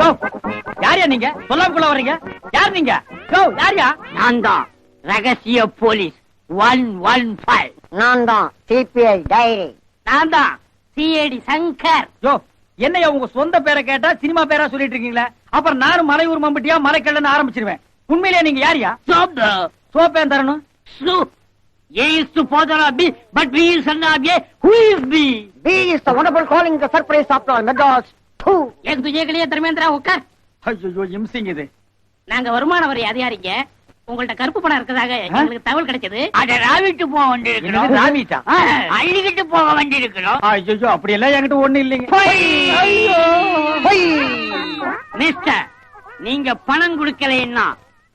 கோ யாரியா நீங்க? சொல்லாமக்குள்ள வர்றீங்க? யார் நீங்க? கோ யாரியா? நான் தான் ரகசிய போலீஸ். One one five. நான் தான் சிபிஐ டைரி. நான் தான் சிஐடி சங்கர். யோ என்னையா உங்க சொந்த பேரை கேட்டா சினிமா பேரா சொல்லிட்டு இருக்கீங்களே? அப்புறம் நானும் மலையூர் மம்பட்டியா மலைக்கல்லன்னு ஆரம்பிச்சிருவேன். உண்மையிலேயே நீங்க யாரியா? சோப் ஏன் தரணும்? A is to father of B, but B is son of A. Who is B? B is the wonderful calling the surprise after Madras. Who? ஏன் துஜேகலையே தர்மேந்திரா உட்கார் ஐயோ இம்சிங் இது. நாங்க வருமான வரி அதிகாரிங்க. உங்கள்ட்ட கருப்பு பணம் இருக்கதாக எங்களுக்கு தகவல் கிடைச்சது. அட ராவிட்டு போக வேண்டியிருக்கிறோம். ராவிட்டா? அள்ளிக்கிட்டு போக வேண்டியிருக்கிறோம். ஐயோ அப்படி எல்லாம் என்கிட்ட ஒண்ணு இல்லைங்க. மிஸ்டர் நீங்க பணம் கொடுக்கலைன்னா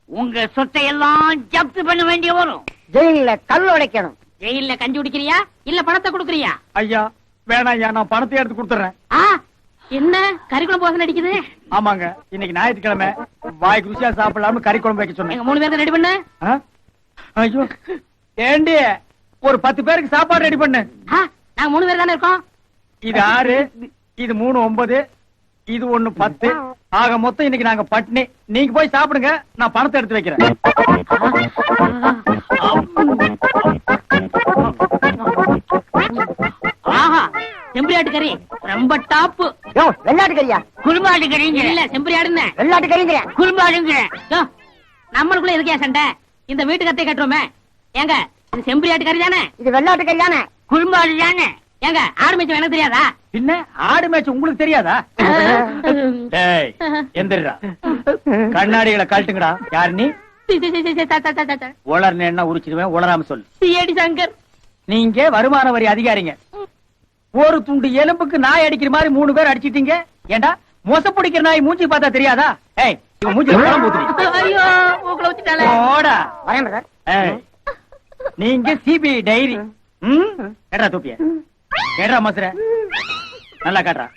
உங்க சொத்தை எல்லாம் ஜப்து பண்ண வேண்டிய வரும் ஜெயில கல் உடைக்கணும். ஜெயில்ல கஞ்சி குடிக்கிறியா? இல்ல பணத்தை கொடுக்கறியா? ஐயா வேணாம் ஐயா நான் பணத்தை எடுத்து கொடுத்துறேன். ஆ என்ன? கறிக்குழம்பு வாசனை அடிக்குது? ஆமாங்க இன்னைக்கு ஞாயிற்றுக்கிழமை. வாய் ருசியா சாப்பிடலாம்னு கறி குழம்பு வைக்க சொன்னேன். மூணு பேருக்கு ரெடி பண்ணு. ஆ? ஐயோ ஏண்டி ஒரு பத்து பேருக்கு சாப்பாடு ரெடி பண்ணு. நாங்க மூணு பேர் தானே இருக்கோம். இது ஆறு இது மூணு ஒன்பது இது ஒண்ணு பத்து. ஆக மொத்தம் இன்னைக்கு நாங்க பட்னி நீங்க போய் சாப்பிடுங்க நான் பணத்தை எடுத்து வைக்கிறேன். ஆஹா செம்பரியாட்டு கறி ரொம்ப டாப்பு. யோ வெள்ளாட்டு கறியா குருமாட்டு கறி இல்ல செம்பரியாடுன்னு வெள்ளாட்டு கறிங்கிற குருமாடுங்க நம்மளுக்குள்ள எதுக்கே சண்டை? இந்த வீட்டு கத்தை கட்டுறோமே. ஏங்க இது செம்பரியாட்டு கறி தானே இது வெள்ளாட்டு கறியானே குருமாடு தானே ஏங்க ஆரம்பிச்சோம் எனக்கு தெரியாதா? பின்ன ஆடு மேட்ச் உங்களுக்கு தெரியாதா? டேய் எந்திரா கண்ணாடிகளை கழட்டுங்கடா. யார் நீ? உளர்ன என்ன உரிச்சிடுவேன் உளராம சொல்லு. சிஏடி சங்கர். நீங்க வருமான வரி அதிகாரிங்க. ஒரு துண்டு எலும்புக்கு நாய் அடிக்கிற மாதிரி மூணு பேர் அடிச்சிட்டீங்க. ஏண்டா? மொச பிடிக்கிற நாய் மூஞ்சி பார்த்தா தெரியாதா? ஏய் வரேன் பிரதர் ஏய், நீங்க சிபிஐ டைரி. ம்? தூப்பிய கேட்டா மசுர நல்லா காட்டுறா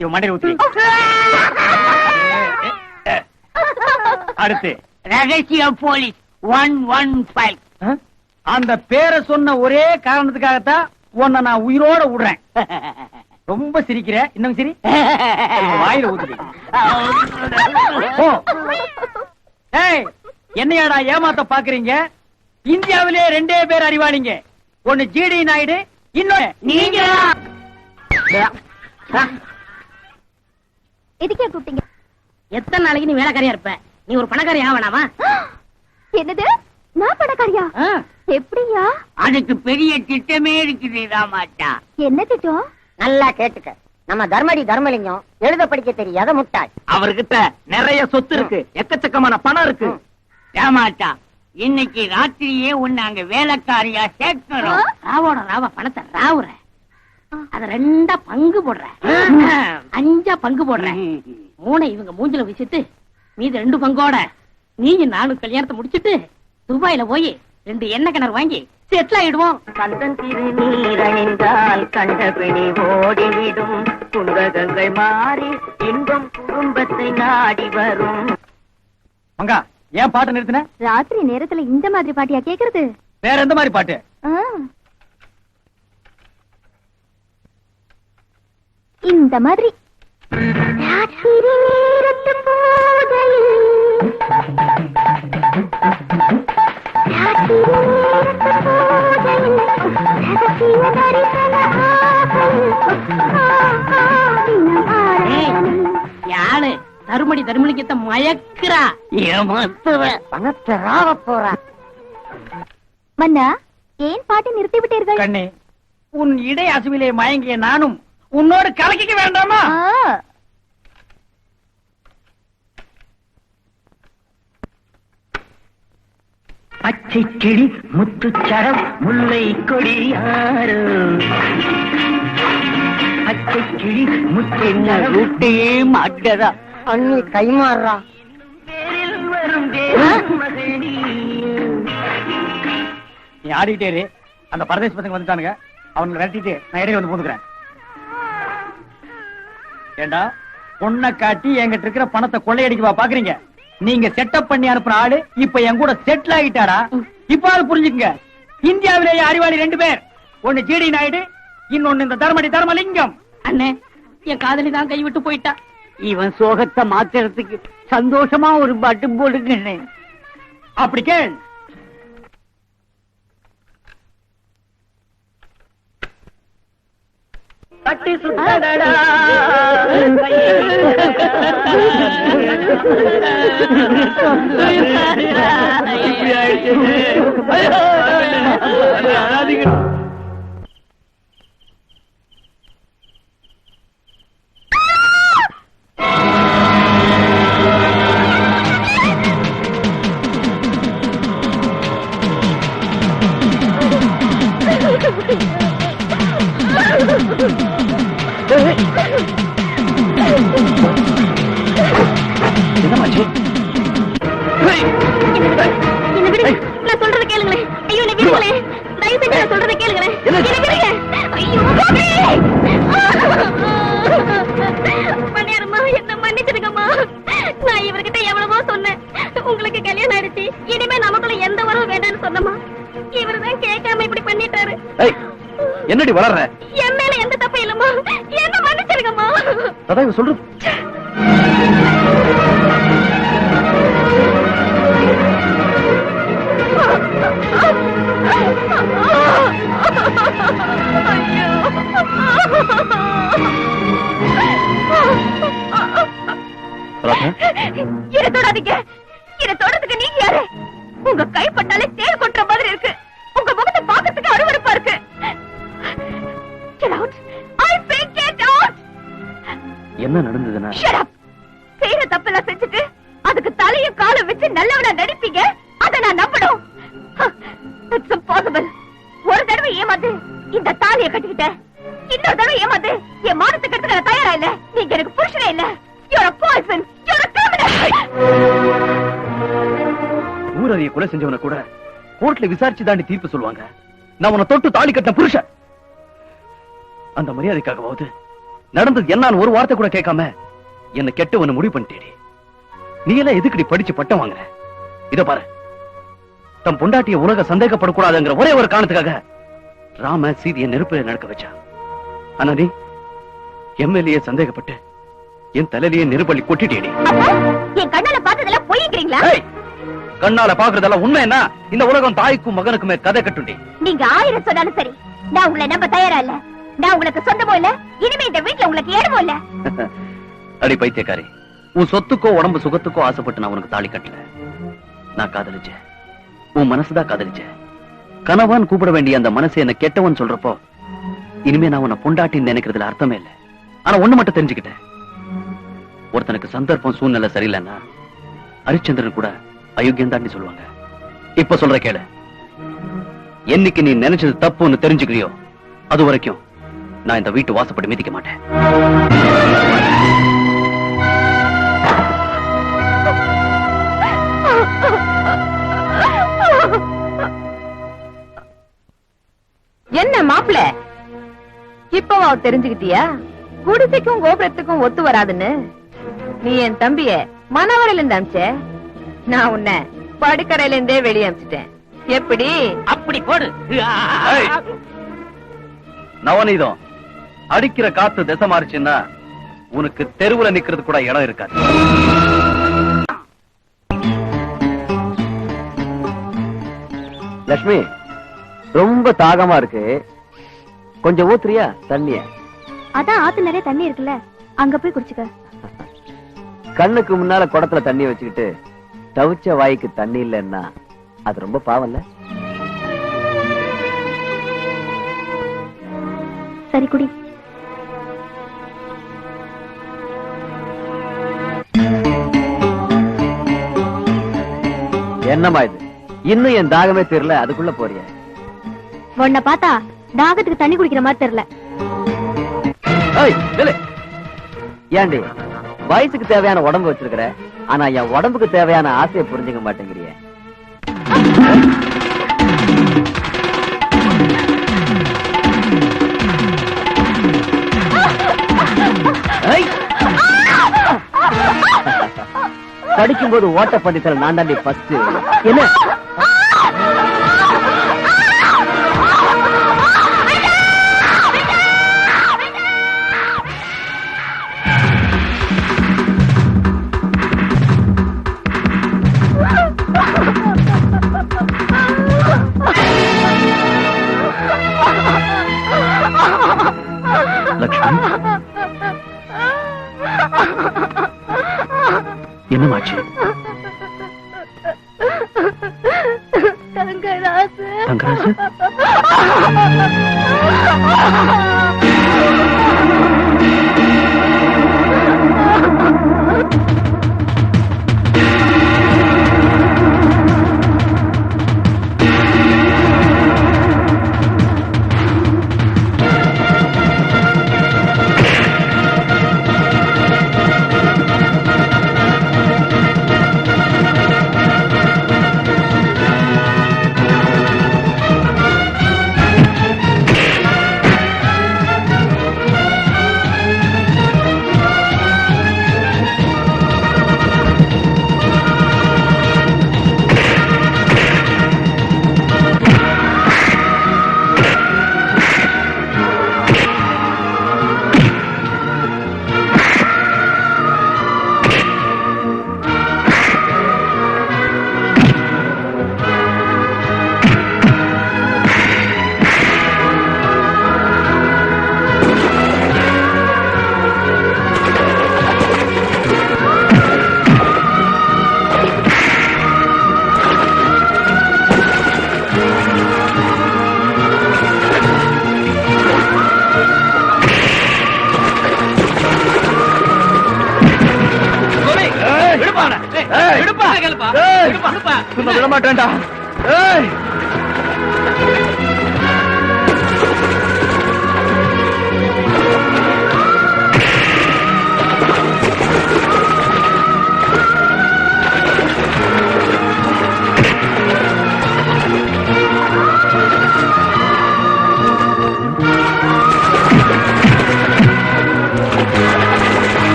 இவன் மண்டையில் ஊத்தி அடுத்து. ரகசிய போலீஸ் ஒன் ஒன் ஃபைவ். அந்த பேரை சொன்ன ஒரே காரணத்துக்காகத்தான் உன்னை நான் உயிரோட விடுறேன். ரொம்ப சிரிக்கிற. இன்னும் சரி. வாயில ஊத்துறீ என்னையாடா ஏமாத்த பாக்குறீங்க? இந்தியாவிலே ரெண்டே பேர் அறிவாளிங்க. ஒன்னு ஜிடி நாயுடு இன்னொன்னு நீங்க எதுக்கே கூப்பிட்டீங்க? எத்தனை நாளைக்கு நீ வேலைக்காரியா இருப்ப? நீ ஒரு பணக்காரி ஆவணாமா என்னது? நான் பணக்காரியா? எப்படியா? அதுக்கு பெரிய திட்டமே இருக்குது ராமாட்டா என்ன திட்டம்? நல்லா கேட்டுக்க. நம்ம தர்மடி தர்மலிங்கம் எழுத படிக்க தெரியாத முட்டாள். அவர்கிட்ட நிறைய சொத்து இருக்கு. எக்கச்சக்கமான பணம் இருக்கு. ராமாட்டா இன்னைக்கு ராத்திரியே உன்னை அங்க வேலைக்காரியா சேர்க்கணும்? ராவோட ராவ பணத்தை ராவுற அத ரெண்டா பங்கு போடுற அஞ்சா பங்கு போடுற மூணை இவங்க மூஞ்சில வீசிட்டு மீதி ரெண்டு பங்கோட நீங்க நானும் கல்யாணத்தை முடிச்சிட்டு துபாயில போய் ரெண்டு எண்ணெய் கிணறு வாங்கி செட்டில் ஆயிடுவோம். கந்தன் திருநீரணிந்தால் கண்டபிணி ஓடிவிடும். குந்தகங்கள் மாறி இன்பம் குடும்பத்தை நாடி வரும். மங்கா ஏன் பாட்டு நிறுத்தின? ராத்திரி நேரத்துல இந்த மாதிரி பாட்டியா கேக்குறது? வேற எந்த மாதிரி பாட்டு. இந்த மாதிரி. ராத்திரி நேரத்து போதையில் ராத்திரி நேரத்து போதையில் ரகசிய தரிசன ஆசையில். ஆ, ஆ, தினம் ஆராதனை. தருமடி தருமலிங்கத்தை மயக்குறா. ஏமாத்துவ பணத்தை ராவ போறா. மன்னா ஏன் பாட்டை நிறுத்தி விட்டீர்கள் கண்ணே உன் இடை அசுவிலே மயங்கிய நானும் உன்னோடு கலக்கிக்க வேண்டாமா? பச்சை கிளி முத்துச்சரம் முல்லை கொடியாறு பச்சை கிளி விட்டையே மாட்டதா அண்ணி கைமாறா. நீ ஆடிட்டே இரு. அந்த பரதேச பசங்க வந்துட்டானுங்க. அவங்களை விரட்டிட்டு நான் இடையில வந்து போந்துக்கிறேன். ஏண்டா? பொண்ணை காட்டி என்கிட்ட இருக்கிற பணத்தை கொள்ளையடிக்கவா பாக்குறீங்க? நீங்க செட்டப் பண்ணி அனுப்புற ஆளு இப்ப என் கூட செட்டில் ஆகிட்டாடா இப்போ அது புரிஞ்சுக்குங்க. இந்தியாவிலேயே அறிவாளி ரெண்டு பேர். ஒன்னு ஜிடி நாயுடு இன்னொன்னு இந்த தர்மடி தர்மலிங்கம். அண்ணே என் காதலி தான் கைவிட்டு போயிட்டா. இவன் சோகத்தை மாத்துறதுக்கு சந்தோஷமா ஒரு பாட்டு போடுங்கண்ணே அப்படி கேள். கட்டி சுத்தடடா விடுங்க நான் சொல்றத கேளுங்களேன். ஐயோ என்ன விடுங்களேன். தயவு செஞ்சு நான் சொல்றத கேளுங்களேன். ஐயோ என்ன மன்னிச்சிடுங்கம்மா. நான் இவர்கிட்ட எவ்வளவோ சொன்னேன். உங்களுக்கு கல்யாணம் ஆயிடுச்சு. இனிமே நமக்குள்ள எந்த உறவும் வேண்டாம்னு சொன்னமா இவர்தான் கேட்காம இப்படி பண்ணிட்டாரு. என்னடி வளர்ற? என் மேல எந்த தப்பு இல்லம்மா. என்ன மன்னிச்சிடுங்கம்மா. அதான் இவன் சொல்றது. உங்க கைப்பட்டாலே தேள் கொட்டுற மாதிரி இருக்கு. உங்க முகத்தை பார்க்கறதுக்கு அருவருப்பா இருக்கு. என்ன நடந்ததுன்னா. செய்யற தப்பெல்லாம் செஞ்சுட்டு அதுக்கு தலையும் காலும் வச்சு நல்லவனா நடிப்பீங்க? கொலை செஞ்சவன கூட கோர்ட்ல விசாரிச்சு தாண்டி தீர்ப்பு சொல்லுவாங்க. நான் உன்னை தொட்டு தாலி கட்டின புருஷன். அந்த மரியாதைக்காகவாவது நடந்தது என்னன்னு ஒரு வார்த்தை கூட கேட்காம என்ன கெட்டவன முடிவு பண்ணிட்டேடி. நீ எல்லாம் எதுக்குடி படிச்சு பட்டம் வாங்குற? இத பாரு. தம் பொண்டாட்டிய உலக சந்தேகப்படக்கூடாதுங்கிற ஒரே ஒரு காரணத்துக்காக ராம சீதையை நெருப்புல நடக்க வச்சான். ஆனா நீ எம்எல்ஏ சந்தேகப்பட்டு என் தலையிலேயே நெருப்பள்ளி கொட்டிட்டேடி. என் கண்ணால பார்த்ததெல்லாம் பொய்ங்கிறீங்களா? கண்ணால பாக்குறதெல்லாம் உண்மை என்ன இந்த உலகம் தாய்க்கும் மகனுக்குமே கதை கட்டுண்டி. நீங்க ஆயிரம் சொன்னாலும் சரி. நான் உங்களை நம்ப தயாரா இல்ல? நான் உங்களுக்கு சொந்தமோ இல்ல? இனிமே இந்த வீட்டுல உங்களுக்கு இடமோ இல்ல? அடி பைத்தியக்காரி உன் சொத்துக்கோ உடம்பு சுகத்துக்கோ ஆசைப்பட்டு நான் உனக்கு தாலி கட்டல. நான் காதலிச்சேன். உன் மனசுதான் காதலிச்சேன். கணவான் கூப்பிட வேண்டிய அந்த மனசை என்ன கெட்டவன் சொல்றப்போ இனிமே நான் உன்னை பொண்டாட்டின்னு நினைக்கிறதுல அர்த்தமே இல்ல. ஆனா ஒண்ணு மட்டும் தெரிஞ்சுக்கிட்டேன். ஒருத்தனுக்கு சந்தர்ப்பம் சூழ்நிலை சரியில்லைன்னா ஹரிச்சந்திரன் கூட அயோக்கியம் தாண்டி சொல்லுவாங்க. இப்ப சொல்ற கேளு. என்னைக்கு நீ நினைச்சது தப்புன்னு தெரிஞ்சுக்கிறியோ அது வரைக்கும் நான் இந்த வீட்டு வாசப்படி மிதிக்க மாட்டேன். என்ன மாப்பிள? இப்பவா தெரிஞ்சுக்கிட்டியா? குடிசைக்கும் கோபுரத்துக்கும் ஒத்து வராதுன்னு? நீ என் தம்பிய மனவரையில் இருந்து அமிச்ச நான் உன்னை படுக்கரையில இருந்தே வெளியே அமிச்சிட்டேன் எப்படி? அப்படி போடு. நவநீதம் அடிக்கிற காத்து திசை மாறிச்சுன்னா உனக்கு தெருவுல நிக்கிறது கூட இடம் இருக்காது. லட்சுமி ரொம்ப தாகமா இருக்கு. கொஞ்சம் ஊத்துறியா? தண்ணிய. அதான் ஆத்து நிறைய தண்ணி இருக்குல்ல அங்க போய் குடிச்சுக்க. கண்ணுக்கு முன்னால குடத்துல தண்ணி வச்சுக்கிட்டு தவிச்ச வாய்க்கு தண்ணி இல்லைன்னா அது ரொம்ப பாவம்ல? சரி குடி. என்னம்மா இது? இன்னும் என் தாகமே தெரியல அதுக்குள்ள போறிய. உன்னை பார்த்தா தாகத்துக்கு தண்ணி குடிக்கிற மாதிரி தெரியல. ஏண்டி வயசுக்கு தேவையான உடம்பு வச்சிருக்கிற ஆனா என் உடம்புக்கு தேவையான ஆசையை புரிஞ்சுக்க மாட்டேங்கிறிய. படிக்கும்போது ஓட்ட பந்தயத்துல நான் தாண்டி ஃபர்ஸ்ட் என்ன? என்னமாச்சு? தங்கராசு. தங்கராசு? மாட்டேன்டா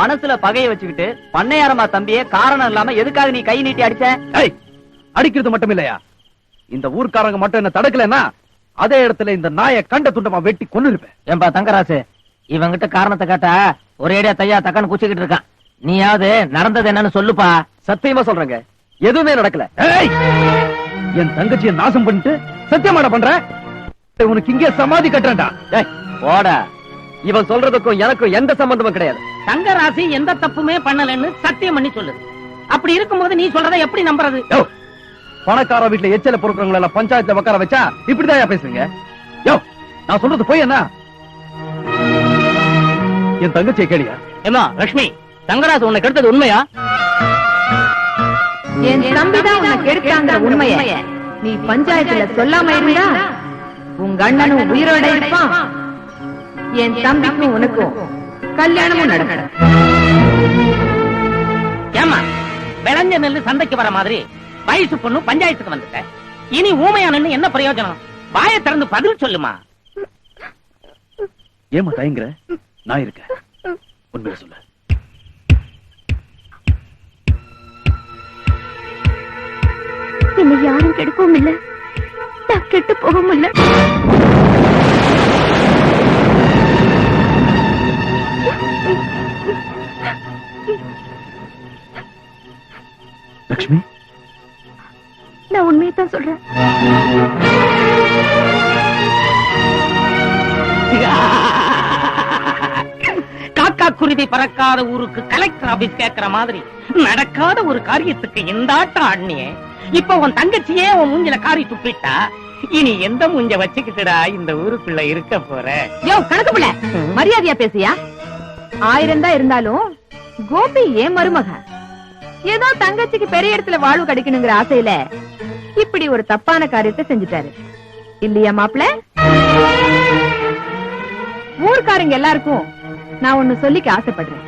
மனசுல பகைய வச்சுக்கிட்டு பண்ணையாரமா தம்பிய காரணம் இல்லாம எதுக்காக நீ கை நீட்டி அடிச்ச? அடிக்கிறது மட்டும் இல்லையா? இந்த ஊர்க்காரங்க மட்டும் என்ன தடுக்கலன்னா அதே இடத்துல இந்த நாயை கண்ட துண்டமா வெட்டி கொன்னு இருப்பேன் ஏன்பா தங்கராசு இவங்கிட்ட காரணத்தை கேட்டா ஒரேடியா தையா தக்கன்னு குச்சிக்கிட்டு இருக்கான். நீயாவது நடந்தது என்னன்னு சொல்லுப்பா. சத்தியமா சொல்றேங்க. எதுவுமே நடக்கல. ஏய்! என் தங்கச்சியை நாசம் பண்ணிட்டு சத்தியமாட பண்ற? உனக்கு இங்கே சமாதி கட்டுறேன்டா. ஏய், போடா. இவன் சொல்றதுக்கும் எனக்கும் எந்த சம்பந்தமும் கிடையாது. தங்கராசி எந்த தப்புமே பண்ணலன்னு சத்தியம் பண்ணி சொல்லுது அப்படி இருக்கும்போது நீ சொல்றதை எப்படி நம்புறது? யோ பணக்கார வீட்டுல எச்சல பொறுக்கிறவங்க எல்லாம் பஞ்சாயத்துல உட்கார வச்சா இப்படிதான் பேசுவீங்க யோ நான் சொல்றது போய் என்ன? என் தங்கச்சியை கேளியா ஏமா லட்சுமி தங்கராசு உன்னை கெடுத்தது உண்மையா? என் தம்பிதான் உன்னை கெடுத்தாங்கிற உண்மைய. நீ பஞ்சாயத்துல சொல்லாம இருந்தா உங்க அண்ணனும் உயிரோட இருப்பான். என் தம்பிக்கும் உனக்கும் கல்யாணமும் நடக்கும். ஏமா விளைஞ்ச நெல்லு சந்தைக்கு வர மாதிரி வயசு பொண்ணு பஞ்சாயத்துக்கு வந்துட்ட. இனி ஊமையா நின்னு என்ன பிரயோஜனம்? வாயை திறந்து பதில் சொல்லுமா? ஏமா தயங்குற? நான் இருக்கேன். உண்மையை சொல்லு. என்னை யாரும் கெடுக்கவும் இல்ல. நான் கெட்டு போகவும் இல்ல. லட்சுமி நான் உண்மையை தான் சொல்றேன். காக்கா குருவி பறக்காத ஊருக்கு கலெக்டர் ஆபீஸ் கேக்குற மாதிரி நடக்காத ஒரு காரியத்துக்கு இந்த ஆட்டம் ஆடினியே. இப்ப உன் தங்கச்சியே உன் மூஞ்சில காரி துப்பிட்டா இனி எந்த மூஞ்ச வச்சுக்கிட்டுடா இந்த ஊருக்குள்ள இருக்க போற? யோ கணக்கு பிள்ளை மரியாதையா பேசியா ஆயிரம் தான் இருந்தாலும் கோபி ஏன் மருமக? ஏதோ தங்கச்சிக்கு பெரிய இடத்துல வாழ்வு கிடைக்கணுங்கிற ஆசையில இப்படி ஒரு தப்பான காரியத்தை செஞ்சுட்டாரு. இல்லையா மாப்பிள ஊர்க்காரங்க எல்லாருக்கும் நான் ஒண்ணு சொல்லிக்க ஆசைப்படுறேன்.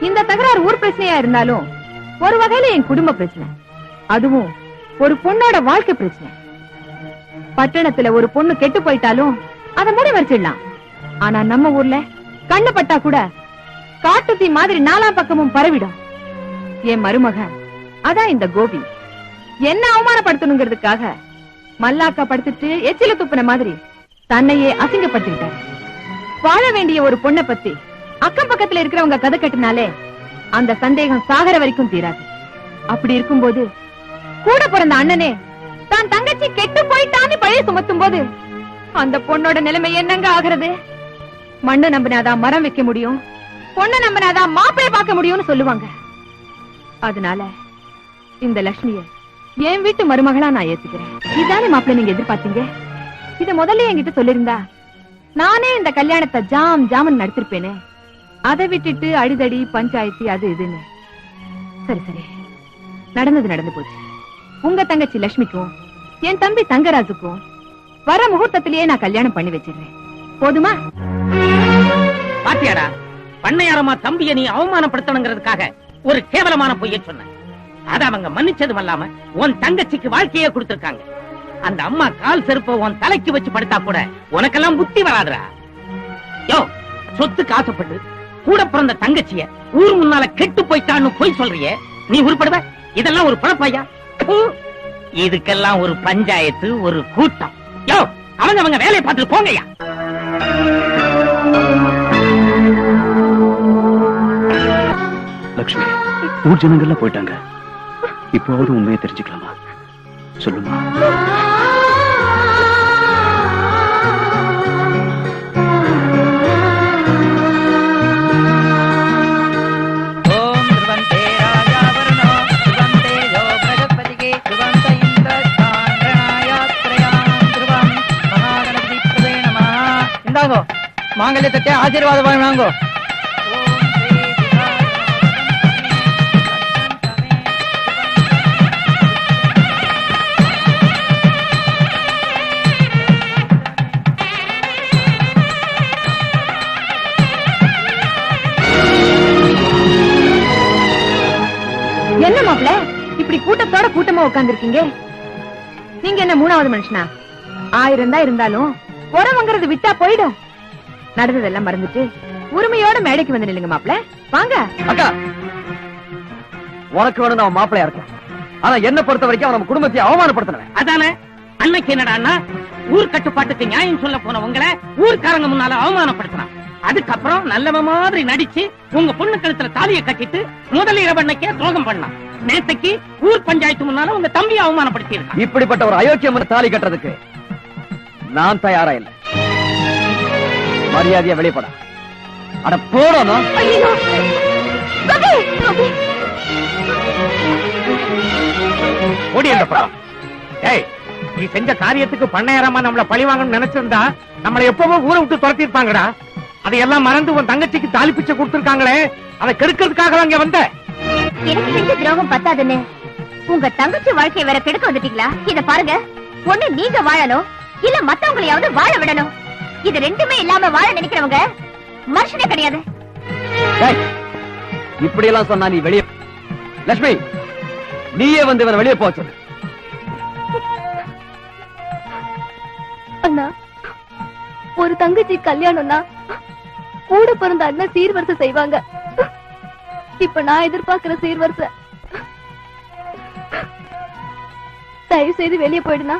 இந்த தகராறு ஊர் பிரச்சனையா இருந்தாலும் ஒரு வகையில என் குடும்ப பிரச்சனை. அதுவும் ஒரு பொண்ணோட வாழ்க்கை பிரச்சனை. பட்டணத்துல ஒரு பொண்ணு கெட்டு போயிட்டாலும் அதை முடி வச்சிடலாம் ஆனா நம்ம ஊர்ல கண்ணு பட்டா கூட காட்டுத்தி மாதிரி நாலா பக்கமும் பரவிடும். என் மருமக அதான் இந்த கோபி. என்ன அவமானப்படுத்தணுங்கிறதுக்காக மல்லாக்கா படுத்துட்டு எச்சில துப்புன மாதிரி தன்னையே அசிங்கப்படுத்திக்கிட்டாரு. வாழ வேண்டிய ஒரு பொண்ணை பத்தி அக்கம் பக்கத்துல இருக்கிறவங்க கதை கட்டினாலே அந்த சந்தேகம் சாகர வரைக்கும் தீராது. அப்படி இருக்கும்போது கூட பிறந்த அண்ணனே தான் தங்கச்சி கெட்டு போயிட்டான்னு பழைய சுமத்தும் போது அந்த பொண்ணோட நிலைமை என்னங்க ஆகுறது? மண்ணு நம்பினாதான் மரம் வைக்க முடியும் பொண்ணை நம்பினாதான் மாப்பிள்ளை பார்க்க முடியும்னு சொல்லுவாங்க. அதனால இந்த லட்சுமிய என் வீட்டு மருமகளா நான் ஏத்துக்கிறேன். இதானே மாப்பிள்ளை நீங்க எதிர்பார்த்தீங்க? இத முதல்ல என்கிட்ட சொல்லிருந்தா நானே இந்த கல்யாணத்தை ஜாம் ஜாமன் நடத்திருப்பேனே. அதை விட்டுட்டு அடிதடி பஞ்சாயத்து அது இதுன்னு. சரி சரி. நடந்தது நடந்து போச்சு. உங்க தங்கச்சி லட்சுமிக்கும் என் தம்பி தங்கராஜுக்கும் வர முகூர்த்தத்திலேயே நான் கல்யாணம் பண்ணி வச்சிடுறேன். போதுமா? பாத்தியாடா. பண்ணையாரமா தம்பிய நீ அவமானப்படுத்தணுங்கிறதுக்காக ஒரு கேவலமான பொய்ய சொன்ன. அத அவங்க மன்னிச்சதும் அல்லாம உன் தங்கச்சிக்கு வாழ்க்கையே கொடுத்திருக்காங்க. அந்த அம்மா கால் செருப்ப உன் தலைக்கு வச்சு படுத்தா கூட உனக்கெல்லாம் புத்தி வராதுரா யோ சொத்துக்கு ஆசைப்பட்டு கூட பிறந்த தங்கச்சிய ஊர் முன்னால கெட்டு போயிட்டான்னு பொய் சொல்றியே. நீ உருப்படுவ? இதெல்லாம் ஒரு பழப்பையா இதுக்கெல்லாம் ஒரு பஞ்சாயத்து ஒரு கூட்டம். யோ அவங்க அவங்க வேலையை பார்த்துட்டு போங்கய்யா. லக்ஷ்மி ஊர் ஜனங்கள்ல போயிட்டாங்க. இப்போவாவது உண்மையை தெரிஞ்சுக்கலாமா? சொல்லுமா? மாங்கல்யத்தை ஆசீர்வாதம் வாங்கோ கூட்டத்தோட கூட்டமா உட்கார்ந்திருக்கீங்க? நீங்க என்ன மூணாவது மனுஷனா? ஆயிரம் தான் இருந்தாலும் உறவுங்கிறது விட்டா போயிடும். நடந்ததெல்லாம் மறந்துட்டு உரிமையோட மேடைக்கு வந்து நில்லுங்க மாப்பிள. வாங்க. அக்கா உனக்கு வேணும் அவன் மாப்பிளையா இருக்கும் ஆனா என்ன பொறுத்த வரைக்கும் அவன் நம்ம குடும்பத்தை அவமானப்படுத்தினவன். அதானே? அன்னைக்கு என்னடான்னா ஊர் கட்டுப்பாட்டுக்கு நியாயம் சொல்ல போன உங்களை ஊர்க்காரங்க முன்னால அவமானப்படுத்தினான். அதுக்கப்புறம் நல்லவ மாதிரி நடிச்சு உங்க பொண்ணு கழுத்துல தாலியை கட்டிட்டு முதல் இரவண்ணைக்கே துரோகம் பண்ணான் நேத்தைக்கு ஊர் பஞ்சாயத்து முன்னால உங்க தம்பியை அவமானப்படுத்தி இருக்கான் இப்படிப்பட்ட ஒரு அயோக்கியம் தாலி கட்டுறதுக்கு நான் தயாரா இல்லை. மரியாதையா வெளிப்பட. அட போடணும். ஓடி ஏய் நீ செஞ்ச காரியத்துக்கு பண்ணையாரமா நம்மள பழி வாங்கணும்னு நினைச்சிருந்தா நம்மள எப்பவோ ஊரை விட்டு துரத்தி இருப்பாங்கடா அதையெல்லாம் மறந்து உன் தங்கச்சிக்கு தாலி பிச்சை கொடுத்திருக்காங்களே அதை கெடுக்கிறதுக்காக அங்க வந்த? எனக்கு செஞ்ச துரோகம் பத்தாதுன்னு. உங்க தங்கச்சி வாழ்க்கைய வேற கெடுக்க வந்துட்டீங்களா? இத பாருங்க. ஒண்ணு நீங்க வாழணும் இல்ல மத்தவங்களையாவது வாழ விடணும். இது ரெண்டுமே இல்லாம வாழ நினைக்கிறவங்க மனுஷனே கிடையாது. இப்படி எல்லாம் சொன்னா நீ வெளியே லட்சுமி நீயே வந்து இவனை வெளியே சொல்லு. அண்ணா ஒரு தங்கச்சி கல்யாணம்னா கூட பிறந்த அண்ணன் சீர்வரிசை செய்வாங்க. இப்ப நான் எதிர்பார்க்கிற சீர்வரிசை. தயவு செய்து வெளியே போயிடுனா